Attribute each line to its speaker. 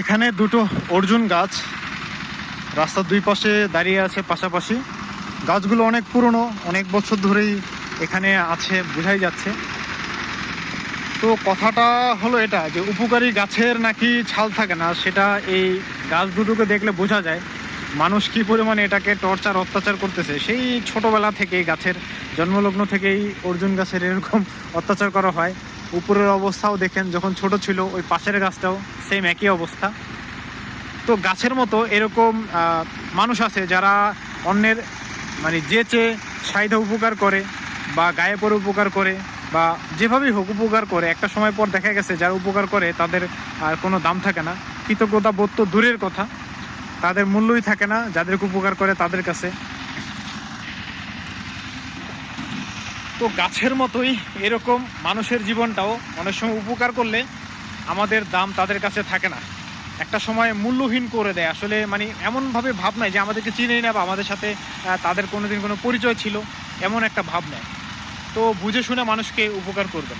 Speaker 1: এখানে দুটো অর্জুন গাছ। রাস্তার দুই পাশে দাঁড়িয়ে আছে পাশাপাশি। গাছগুলো অনেক পুরনো, অনেক বছর ধরেই এখানে আছে, বোঝাই যাচ্ছে। তো কথাটা হলো এটা, যে উপকারী গাছের নাকি ছাল থাকে না, সেটা এই গাছ দুটোকে দেখলে বোঝা যায়। মানুষ কি পরিমাণে এটাকে টর্চার, অত্যাচার করতেছে? সেই ছোটবেলা থেকেই গাছের জন্মলগ্ন থেকেই অর্জুন গাছের এরকম অত্যাচার করা হয়। উপরের অবস্থাও দেখেন, যখন ছোট ছিল, ওই পাশের গাছটাও সেম একই অবস্থা। তো গাছের মতো এরকম মানুষ আছে যারা অন্যের মানে যে চেয়ে সাইডে উপকার করে বা গায়ে পরে উপকার করে বা যেভাবেই হোক উপকার করে। একটা সময় পর দেখা গেছে, যারা উপকার করে, তাদের আর কোনো দাম থাকে না। কৃতজ্ঞতা বোধ তো দূরের কথা। তাদের মূল্যই থাকে না যাদেরকে উপকার করে তাদের কাছে। তো গাছের মতোই এরকম মানুষের জীবনটাও অনেক সময় উপকার করলে আমাদের দাম তাদের কাছে থাকে না। একটা সময় মূল্যহীন করে দেয়। আসলে মানে এমনভাবে ভাব নাই যে আমাদেরকে চিনেই না বা আমাদের সাথে তাদের কোনো দিন কোনো পরিচয় ছিল, এমন একটা ভাব নেয় তো বুঝে শুনে মানুষকে উপকার করবেন।